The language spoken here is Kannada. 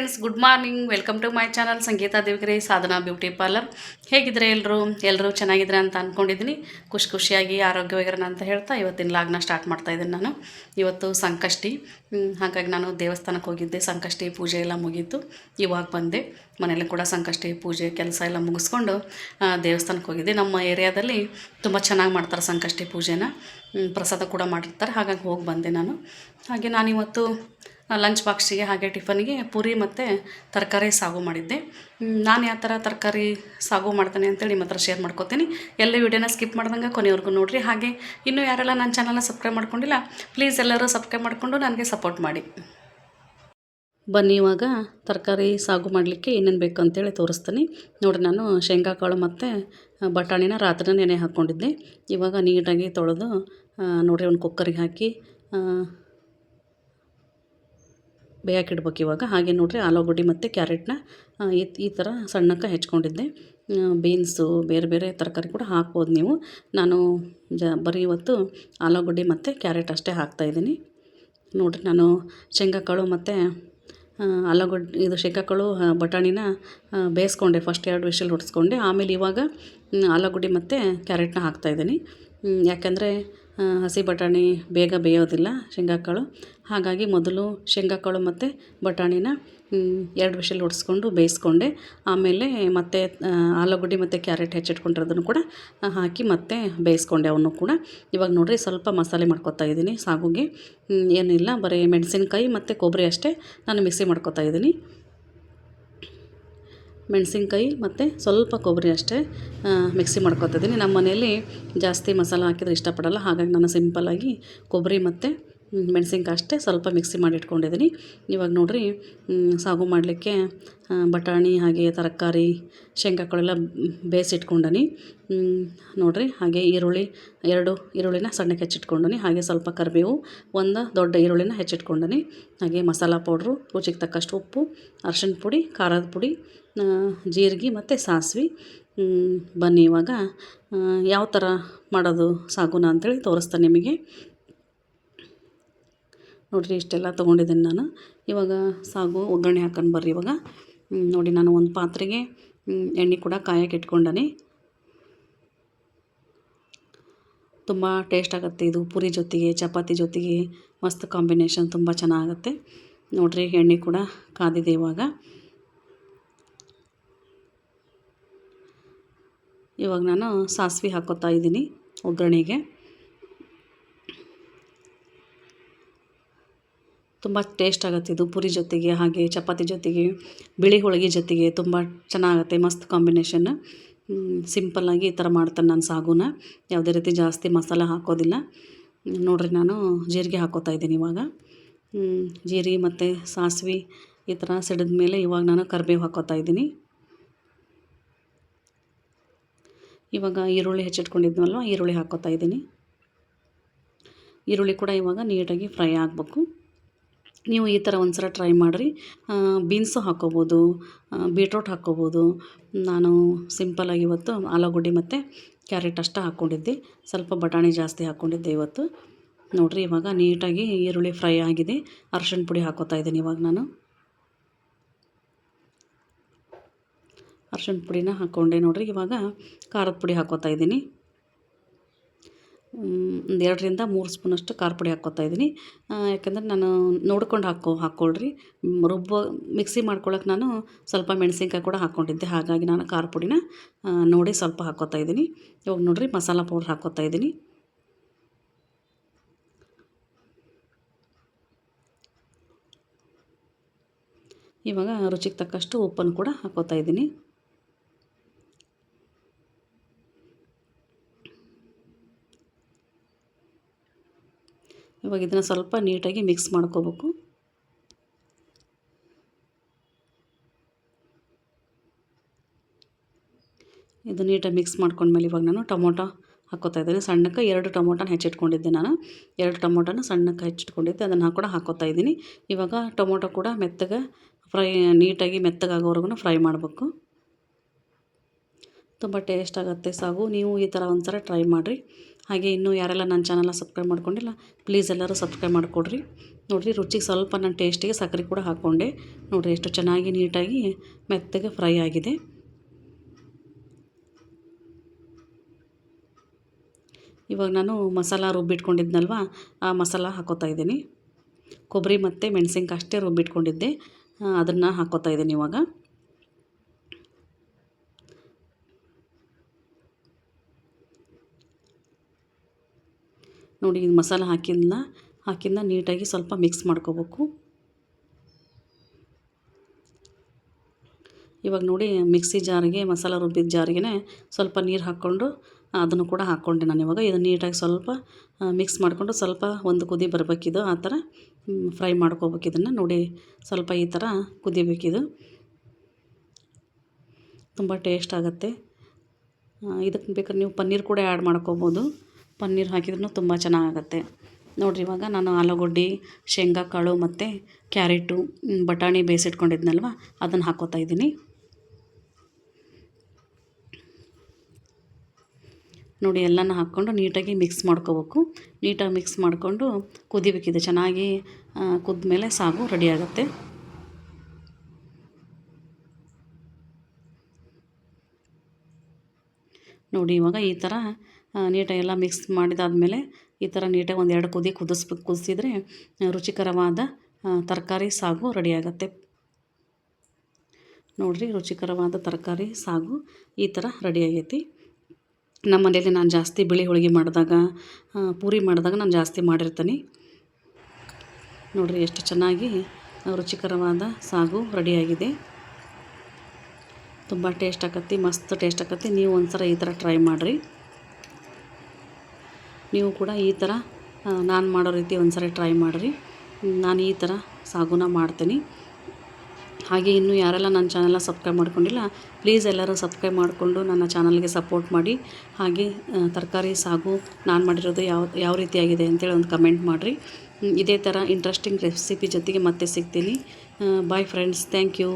Friends good morning welcome to my channel Sangeeta ದೇವಿಕರಿ Sadhana beauty parlour ಹೇಗಿದ್ರೆ ಎಲ್ಲರೂ ಎಲ್ಲರೂ ಚೆನ್ನಾಗಿದ್ರೆ ಅಂತ ಅಂದ್ಕೊಂಡಿದ್ದೀನಿ ಖುಷಿ ಖುಷಿಯಾಗಿ ಆರೋಗ್ಯವಾಗಿರೋಣ ಅಂತ ಹೇಳ್ತಾ ಇವತ್ತಿನ ಲಾಗ್ನ ಸ್ಟಾರ್ಟ್ ಮಾಡ್ತಾ ಇದ್ದೀನಿ ನಾನು. ಇವತ್ತು ಸಂಕಷ್ಟಿ. ಹಾಗಾಗಿ ನಾನು ದೇವಸ್ಥಾನಕ್ಕೆ ಹೋಗಿದ್ದೆ. ಸಂಕಷ್ಟಿ ಪೂಜೆ ಎಲ್ಲ ಮುಗೀತು. ಇವಾಗ ಬಂದೆ. ಮನೇಲಿ ಕೂಡ ಸಂಕಷ್ಟಿ ಪೂಜೆ ಕೆಲಸ ಎಲ್ಲ ಮುಗಿಸ್ಕೊಂಡು ದೇವಸ್ಥಾನಕ್ಕೆ ಹೋಗಿದ್ದೆ. ನಮ್ಮ ಏರಿಯಾದಲ್ಲಿ ತುಂಬ ಚೆನ್ನಾಗಿ ಮಾಡ್ತಾರೆ ಸಂಕಷ್ಟಿ ಪೂಜೆನ. ಪ್ರಸಾದ ಕೂಡ ಮಾಡಿರ್ತಾರೆ. ಹಾಗಾಗಿ ಹೋಗಿ ಬಂದೆ ನಾನು. ಹಾಗೆ ನಾನಿವತ್ತು ಲಂಚ್ ಬಾಕ್ಸಿಗೆ ಹಾಗೆ ಟಿಫನ್ಗೆ ಪೂರಿ ಮತ್ತು ತರಕಾರಿ ಸಾಗು ಮಾಡಿದ್ದೆ. ನಾನು ಯಾವ ಥರ ತರಕಾರಿ ಸಾಗು ಮಾಡ್ತೇನೆ ಅಂತೇಳಿ ನಿಮ್ಮ ಹತ್ರ ಶೇರ್ ಮಾಡ್ಕೋತೀನಿ. ಎಲ್ಲ ವೀಡಿಯೋನ ಸ್ಕಿಪ್ ಮಾಡ್ದಂಗೆ ಕೊನೆವರೆಗೂ ನೋಡಿರಿ. ಹಾಗೆ ಇನ್ನೂ ಯಾರೆಲ್ಲ ನನ್ನ ಚಾನಲ್ನ ಸಬ್ಸ್ಕ್ರೈಬ್ ಮಾಡ್ಕೊಂಡಿಲ್ಲ ಪ್ಲೀಸ್ ಎಲ್ಲರೂ ಸಬ್ಸ್ಕ್ರೈಬ್ ಮಾಡಿಕೊಂಡು ನನಗೆ ಸಪೋರ್ಟ್ ಮಾಡಿ. ಬನ್ನಿ ಇವಾಗ ತರಕಾರಿ ಸಾಗು ಮಾಡಲಿಕ್ಕೆ ಏನೇನು ಬೇಕು ಅಂತೇಳಿ ತೋರಿಸ್ತೀನಿ. ನೋಡಿ ನಾನು ಶೇಂಗಾ ಕಾಳು ಮತ್ತು ಬಟಾಣಿನ ರಾತ್ರಿ ನೆನೆ ಹಾಕ್ಕೊಂಡಿದ್ದೆ ಇವಾಗ ನೀಟಾಗಿ ತೊಳೆದು ನೋಡಿರಿ ಒಂದು ಕುಕ್ಕರಿಗೆ ಹಾಕಿ ಆ, ಬೇಯಕ್ಕಿಡ್ಬೇಕು ಇವಾಗ. ಹಾಗೆ ನೋಡಿರಿ ಆಲೂಗಡ್ಡೆ ಮತ್ತು ಕ್ಯಾರೆಟ್ನ ಈ ಥರ ಸಣ್ಣಕ್ಕೆ ಹೆಚ್ಕೊಂಡಿದ್ದೆ. ಬೀನ್ಸು ಬೇರೆ ಬೇರೆ ತರಕಾರಿ ಕೂಡ ಹಾಕ್ಬೋದು ನೀವು. ನಾನು ಜ ಬರೀ ಇವತ್ತು ಆಲೂಗಡ್ಡೆ ಮತ್ತು ಕ್ಯಾರೆಟ್ ಅಷ್ಟೇ ಹಾಕ್ತಾಯಿದ್ದೀನಿ ನೋಡಿರಿ ನಾನು ಶೇಂಗಾಕಾಳು ಮತ್ತು ಆಲೂಗಡ್ಡೆ ಇದು ಶೇಂಗಾಕಾಳು ಬಟಾಣಿನ ಬೇಯಿಸ್ಕೊಂಡೆ. ಫಸ್ಟ್ ಎರಡು ವಿಷಲ್ ಹೊಡೆಸ್ಕೊಂಡೆ. ಆಮೇಲೆ ಇವಾಗ ಆಲೂಗಡ್ಡೆ ಮತ್ತು ಕ್ಯಾರೆಟ್ನ ಹಾಕ್ತಾಯಿದ್ದೀನಿ ಯಾಕಂದರೆ ಹಸಿ ಬಟಾಣಿ ಬೇಗ ಬೇಯೋದಿಲ್ಲ ಶೇಂಗಾಕಾಳು. ಹಾಗಾಗಿ ಮೊದಲು ಶೇಂಗಾಕಾಳು ಮತ್ತು ಬಟಾಣಿನ ಎರಡು ವಿಷಲ್ ಹೊಡೆಸ್ಕೊಂಡು ಬೇಯಿಸ್ಕೊಂಡೆ. ಆಮೇಲೆ ಮತ್ತೆ ಆಲೂಗಡ್ಡೆ ಮತ್ತು ಕ್ಯಾರೆಟ್ ಹೆಚ್ಚಿಟ್ಕೊಂಡಿರೋದನ್ನು ಕೂಡ ಹಾಕಿ ಮತ್ತೆ ಬೇಯಿಸ್ಕೊಂಡೆ ಅವನ್ನು ಕೂಡ. ಇವಾಗ ನೋಡಿರಿ ಸ್ವಲ್ಪ ಮಸಾಲೆ ಮಾಡ್ಕೊತಾ ಇದ್ದೀನಿ ಸಾಗುಗೆ. ಏನಿಲ್ಲ, ಬರೀ ಮೆಣಸಿನ್ಕಾಯಿ ಮತ್ತು ಕೊಬ್ಬರಿ ಅಷ್ಟೇ ನಾನು ಮಿಕ್ಸಿ ಮಾಡ್ಕೊತಾ ಇದ್ದೀನಿ. ಮೆಣಸಿನ್ಕಾಯಿ ಮತ್ತು ಸ್ವಲ್ಪ ಕೊಬ್ಬರಿ ಅಷ್ಟೇ ಮಿಕ್ಸಿ ಮಾಡ್ಕೊತಿದ್ದೀನಿ ನಮ್ಮ ಮನೆಯಲ್ಲಿ ಜಾಸ್ತಿ ಮಸಾಲೆ ಹಾಕಿದ್ರೆ ಇಷ್ಟಪಡಲ್ಲ. ಹಾಗಾಗಿ ನಾನು ಸಿಂಪಲ್ಲಾಗಿ ಕೊಬ್ಬರಿ ಮತ್ತು ಮೆಣಸಿನ್ಕಾಯಿ ಅಷ್ಟೇ ಸ್ವಲ್ಪ ಮಿಕ್ಸಿ ಮಾಡಿ ಇಟ್ಕೊಂಡಿದ್ದೀನಿ ಇವಾಗ ನೋಡಿರಿ ಸಾಗು ಮಾಡಲಿಕ್ಕೆ ಬಟಾಣಿ ಹಾಗೆ ತರಕಾರಿ, ಶೇಂಗಾಕಳೆಲ್ಲ ಬೇಯಿಸಿಟ್ಕೊಂಡನಿ. ನೋಡಿರಿ, ಹಾಗೆ ಈರುಳ್ಳಿ, ಎರಡು ಈರುಳ್ಳಿನ ಸಣ್ಣಕ್ಕೆ ಹೆಚ್ಚಿಟ್ಕೊಂಡನಿ, ಹಾಗೆ ಸ್ವಲ್ಪ ಕರಿಬೇವು, ಒಂದು ದೊಡ್ಡ ಈರುಳ್ಳಿನ ಹೆಚ್ಚಿಟ್ಕೊಂಡನಿ. ಹಾಗೆ ಮಸಾಲ ಪೌಡ್ರು, ರುಚಿಗೆ ತಕ್ಕಷ್ಟು ಉಪ್ಪು ಅರಶಿನ ಪುಡಿ, ಖಾರದ ಪುಡಿ ಜೀರಿಗೆ ಮತ್ತು ಸಾಸಿವೆ. ಬನ್ನಿ ಇವಾಗ ಯಾವ ಥರ ಮಾಡೋದು ಸಾಗುನ ಅಂತೇಳಿ ತೋರಿಸ್ತೇನೆ ನಿಮಗೆ. ನೋಡಿರಿ ಇಷ್ಟೆಲ್ಲ ತೊಗೊಂಡಿದ್ದೀನಿ ನಾನು. ಇವಾಗ ಸಾಗು, ಒಗ್ಗರಣೆ ಹಾಕೊಂಡು ಬರ್ರಿ ಇವಾಗ. ನೋಡಿ ನಾನು ಒಂದು ಪಾತ್ರೆಗೆ ಎಣ್ಣೆ ಕೂಡ ಕಾಯಕ್ಕೆ ಇಟ್ಕೊಂಡನಿ. ತುಂಬ ಟೇಸ್ಟ್ ಆಗುತ್ತೆ ಇದು ಪೂರಿ ಜೊತೆಗೆ, ಚಪಾತಿ ಜೊತೆಗೆ. ಮಸ್ತ್ ಕಾಂಬಿನೇಷನ್ ತುಂಬ ಚೆನ್ನಾಗುತ್ತೆ. ನೋಡಿರಿ ಎಣ್ಣೆ ಕೂಡ ಕಾದಿದೆ ಇವಾಗ. ಇವಾಗ ನಾನು ಸಾಸಿವೆ ಹಾಕೋತಾ ಇದ್ದೀನಿ ಒಗ್ಗರಣೆಗೆ. ತುಂಬ ಟೇಸ್ಟ್ ಆಗುತ್ತೆ ಇದು ಪೂರಿ ಜೊತೆಗೆ, ಹಾಗೆ ಚಪಾತಿ ಜೊತೆಗೆ, ಬಿಳಿ ಹೋಳಿಗೆ ಜೊತೆಗೆ ತುಂಬ ಚೆನ್ನಾಗುತ್ತೆ, ಮಸ್ತ್ ಕಾಂಬಿನೇಷನ್. ಸಿಂಪಲ್ಲಾಗಿ ಈ ಥರ ಮಾಡ್ತಾನೆ ನಾನು ಸಾಗುನ. ಯಾವುದೇ ರೀತಿ ಜಾಸ್ತಿ ಮಸಾಲೆ ಹಾಕೋದಿಲ್ಲ. ನೋಡಿರಿ ನಾನು ಜೀರಿಗೆ ಹಾಕೋತಾ ಇದ್ದೀನಿ ಇವಾಗ. ಜೀರಿಗೆ ಮತ್ತು ಸಾಸಿವೆ ಈ ಥರ ಸಿಡಿದ ಮೇಲೆ ಇವಾಗ ನಾನು ಕರಿಬೇವು ಹಾಕೋತಾ ಇದ್ದೀನಿ. ಇವಾಗ ಈರುಳ್ಳಿ ಹೆಚ್ಚಿಟ್ಕೊಂಡಿದ್ನಲ್ವ, ಈರುಳ್ಳಿ ಹಾಕೋತಾ ಇದ್ದೀನಿ. ಈರುಳ್ಳಿ ಕೂಡ ಇವಾಗ ನೀಟಾಗಿ ಫ್ರೈ ಆಗಬೇಕು. ನೀವು ಈ ಥರ ಒಂದು ಸಲ ಟ್ರೈ ಮಾಡಿರಿ ಬೀನ್ಸು ಹಾಕ್ಕೋಬೋದು ಬೀಟ್ರೋಟ್ ಹಾಕ್ಕೋಬೋದು ನಾನು ಸಿಂಪಲಾಗಿ ಇವತ್ತು ಆಲೂಗಡ್ಡೆ ಮತ್ತು ಕ್ಯಾರೆಟ್ ಅಷ್ಟೇ ಹಾಕ್ಕೊಂಡಿದ್ದೆ ಸ್ವಲ್ಪ ಬಟಾಣಿ ಜಾಸ್ತಿ ಹಾಕ್ಕೊಂಡಿದ್ದೆ ಇವತ್ತು. ನೋಡಿರಿ, ಇವಾಗ ನೀಟಾಗಿ ಈರುಳ್ಳಿ ಫ್ರೈ ಆಗಿದೆ. ಅರ್ಶಿಣ ಪುಡಿ ಹಾಕೋತಾ ಇದ್ದೀನಿ ಇವಾಗ ನಾನು. ಅರ್ಶಿಣ ಪುಡಿನ ಹಾಕ್ಕೊಂಡೆ ನೋಡಿರಿ, ಇವಾಗ ಖಾರದ ಪುಡಿ ಹಾಕೋತಾ ಇದ್ದೀನಿ. ಒಂದು ಎರಡರಿಂದ ಮೂರು ಸ್ಪೂನಷ್ಟು ಖಾರ ಪುಡಿ ಹಾಕ್ಕೋತಾ ಇದ್ದೀನಿ ಯಾಕಂದರೆ ನಾನು ನೋಡ್ಕೊಂಡು ಹಾಕೋ ಹಾಕ್ಕೊಳ್ರಿ ರುಬ್ಬ, ಮಿಕ್ಸಿ ಮಾಡ್ಕೊಳ್ಳೋಕೆ ನಾನು ಸ್ವಲ್ಪ ಮೆಣಸಿನ್ಕಾಯಿ ಕೂಡ ಹಾಕ್ಕೊಂಡಿದ್ದೆ ಹಾಗಾಗಿ ನಾನು ಖಾರ ಪುಡಿನ ನೋಡಿ ಸ್ವಲ್ಪ ಹಾಕ್ಕೋತಾ ಇದ್ದೀನಿ ಇವಾಗ ನೋಡಿರಿ, ಮಸಾಲ ಪೌಡ್ರ್ ಹಾಕ್ಕೋತಾ ಇದ್ದೀನಿ ಇವಾಗ ರುಚಿಗೆ ತಕ್ಕಷ್ಟು ಉಪ್ಪನ್ನು ಕೂಡ ಹಾಕ್ಕೋತಾ ಇದ್ದೀನಿ ಇವಾಗ ಇದನ್ನು ಸ್ವಲ್ಪ ನೀಟಾಗಿ ಮಿಕ್ಸ್ ಮಾಡ್ಕೋಬೇಕು. ಇದು ನೀಟಾಗಿ ಮಿಕ್ಸ್ ಮಾಡ್ಕೊಂಡ್ಮೇಲೆ ಇವಾಗ ನಾನು ಟೊಮೊಟೊ ಹಾಕೋತಾ ಇದ್ದೀನಿ. ಸಣ್ಣಕ್ಕೆ ಎರಡು ಟೊಮೊಟೊನ ಹೆಚ್ಚಿಟ್ಕೊಂಡಿದ್ದೆ ನಾನು. ಎರಡು ಟೊಮೊಟೊನ ಸಣ್ಣಕ್ಕೆ ಹೆಚ್ಚಿಟ್ಕೊಂಡಿದ್ದೆ. ಅದನ್ನು ಕೂಡ ಹಾಕೋತಾ ಇದ್ದೀನಿ. ಇವಾಗ ಟೊಮೊಟೊ ಕೂಡ ಮೆತ್ತಗೆ ಫ್ರೈ, ನೀಟಾಗಿ ಮೆತ್ತಗಾಗೋವರೆಗೂ ಫ್ರೈ ಮಾಡಬೇಕು. ತುಂಬ ಟೇಸ್ಟ್ ಆಗುತ್ತೆ ಸಾಗು. ನೀವು ಈ ಥರ ಒಂಥರ ಟ್ರೈ ಮಾಡಿರಿ. ಹಾಗೆ ಇನ್ನೂ ಯಾರೆಲ್ಲ ನನ್ನ ಚಾನಲ್ನ ಸಬ್ಸ್ಕ್ರೈಬ್ ಮಾಡ್ಕೊಂಡಿಲ್ಲ ಪ್ಲೀಸ್ ಎಲ್ಲರೂ ಸಬ್ಸ್ಕ್ರೈಬ್ ಮಾಡಿಕೊಡ್ರಿ. ನೋಡಿರಿ, ರುಚಿಗೆ ಸ್ವಲ್ಪ ನಾನು ಟೇಸ್ಟಿಗೆ ಸಕ್ಕರೆ ಕೂಡ ಹಾಕ್ಕೊಂಡೆ ನೋಡಿರಿ, ಎಷ್ಟು ಚೆನ್ನಾಗಿ ನೀಟಾಗಿ ಮೆತ್ತಗೆ ಫ್ರೈ ಆಗಿದೆ. ಇವಾಗ ನಾನು ಮಸಾಲ ರುಬ್ಬಿಟ್ಕೊಂಡಿದ್ನಲ್ವ, ಆ ಮಸಾಲ ಹಾಕೋತಾ ಇದ್ದೀನಿ. ಕೊಬ್ಬರಿ ಮತ್ತು ಮೆಣಸಿನ್ಕಾಯಿ ಅಷ್ಟೇ ರುಬ್ಬಿಟ್ಕೊಂಡಿದ್ದೆ. ಅದನ್ನು ಹಾಕೋತಾ ಇದ್ದೀನಿ ಇವಾಗ. ನೋಡಿ, ಇದು ಮಸಾಲೆ ಹಾಕಿದ್ನ ಹಾಕಿದ್ನ ನೀಟಾಗಿ ಸ್ವಲ್ಪ ಮಿಕ್ಸ್ ಮಾಡ್ಕೋಬೇಕು. ಇವಾಗ ನೋಡಿ, ಮಿಕ್ಸಿ ಜಾರಿಗೆ, ಮಸಾಲೆ ರುಬ್ಬಿದ ಜಾರಿಗೆ ಸ್ವಲ್ಪ ನೀರು ಹಾಕ್ಕೊಂಡು, ಅದನ್ನು ಕೂಡ ಹಾಕ್ಕೊಂಡೆ ನಾನು ಇವಾಗ. ಇದನ್ನು ನೀಟಾಗಿ ಸ್ವಲ್ಪ ಮಿಕ್ಸ್ ಮಾಡಿಕೊಂಡು ಸ್ವಲ್ಪ ಒಂದು ಕುದಿ ಬರಬೇಕಿದು, ಆ ಥರ ಫ್ರೈ ಮಾಡ್ಕೋಬೇಕು ಇದನ್ನು. ನೋಡಿ, ಸ್ವಲ್ಪ ಈ ಥರ ಕುದಿಬೇಕಿದು. ತುಂಬ ಟೇಸ್ಟ್ ಆಗುತ್ತೆ. ಇದಕ್ಕೆ ಬೇಕಾದ್ರೆ ನೀವು ಪನ್ನೀರ್ ಕೂಡ ಆ್ಯಡ್ ಮಾಡ್ಕೋಬೋದು. ಪನ್ನೀರ್ ಹಾಕಿದ್ರೂ ತುಂಬ ಚೆನ್ನಾಗಾಗತ್ತೆ ನೋಡಿರಿ, ಇವಾಗ ನಾನು ಆಲೂಗಡ್ಡೆ, ಶೇಂಗಾ, ಕಾಳು ಮತ್ತು ಕ್ಯಾರೆಟು ಬಟಾಣಿ ಬೇಯಿಸಿಟ್ಕೊಂಡಿದ್ನಲ್ವ? ಅದನ್ನು ಹಾಕೋತಾ ಇದ್ದೀನಿ. ನೋಡಿ, ಎಲ್ಲನೂ ಹಾಕ್ಕೊಂಡು ನೀಟಾಗಿ ಮಿಕ್ಸ್ ಮಾಡ್ಕೋಬೇಕು. ನೀಟಾಗಿ ಮಿಕ್ಸ್ ಮಾಡಿಕೊಂಡು ಕುದಿಬೇಕಿದೆ. ಚೆನ್ನಾಗಿ ಕುದ್ಮೇಲೆ ಸಾಗು ರೆಡಿ ಆಗುತ್ತೆ. ನೋಡಿ, ಇವಾಗ ಈ ಥರ ನೀಟಾಗಿ ಎಲ್ಲ ಮಿಕ್ಸ್ ಮಾಡಿದಾದಮೇಲೆ ಈ ಥರ ನೀಟಾಗಿ ಒಂದು ಎರಡು ಕುದಿ ಕುದಿಸ್ಬೇಕು ಕುದಿಸಿದ್ರೆ ರುಚಿಕರವಾದ ತರಕಾರಿ ಸಾಗು ರೆಡಿಯಾಗತ್ತೆ. ನೋಡಿರಿ, ರುಚಿಕರವಾದ ತರಕಾರಿ ಸಾಗು ಈ ಥರ ರೆಡಿ ಆಗೈತಿ ನಮ್ಮ ಮನೇಲಿ ನಾನು ಜಾಸ್ತಿ ಬಿಳಿ ಹೋಳಿಗೆ ಮಾಡಿದಾಗ ಪೂರಿ ಮಾಡಿದಾಗ ನಾನು ಜಾಸ್ತಿ ಮಾಡಿರ್ತೀನಿ. ನೋಡಿರಿ, ಎಷ್ಟು ಚೆನ್ನಾಗಿ ರುಚಿಕರವಾದ ಸಾಗು ರೆಡಿಯಾಗಿದೆ. ತುಂಬ ಟೇಸ್ಟ್ ಆಕತಿ ಮಸ್ತ್ ಟೇಸ್ಟ್ ಆಕತಿ ನೀವು ಒಂದು ಸಲ ಈ ಥರ ಟ್ರೈ ಮಾಡಿರಿ. ನೀವು ಕೂಡ ಈ ಥರ ನಾನು ಮಾಡೋ ರೀತಿ ಒಂದು ಸರಿ ಟ್ರೈ ಮಾಡಿರಿ. ನಾನು ಈ ಥರ ಸಾಗುನ ಮಾಡ್ತೀನಿ. ಹಾಗೆ ಇನ್ನೂ ಯಾರೆಲ್ಲ ನನ್ನ ಚಾನಲ್ನ ಸಬ್ಸ್ಕ್ರೈಬ್ ಮಾಡ್ಕೊಂಡಿಲ್ಲ, ಪ್ಲೀಸ್ ಎಲ್ಲರೂ ಸಬ್ಸ್ಕ್ರೈಬ್ ಮಾಡಿಕೊಂಡು ನನ್ನ ಚಾನಲ್ಗೆ ಸಪೋರ್ಟ್ ಮಾಡಿ. ಹಾಗೆ ತರಕಾರಿ ಸಾಗು ನಾನು ಮಾಡಿರೋದು ಯಾವ ಯಾವ ರೀತಿಯಾಗಿದೆ ಅಂತೇಳಿ ಒಂದು ಕಮೆಂಟ್ ಮಾಡಿರಿ. ಇದೇ ಥರ ಇಂಟ್ರೆಸ್ಟಿಂಗ್ ರೆಸಿಪಿ ಜೊತೆಗೆ ಮತ್ತೆ ಸಿಗ್ತೀನಿ. Bye friends thank you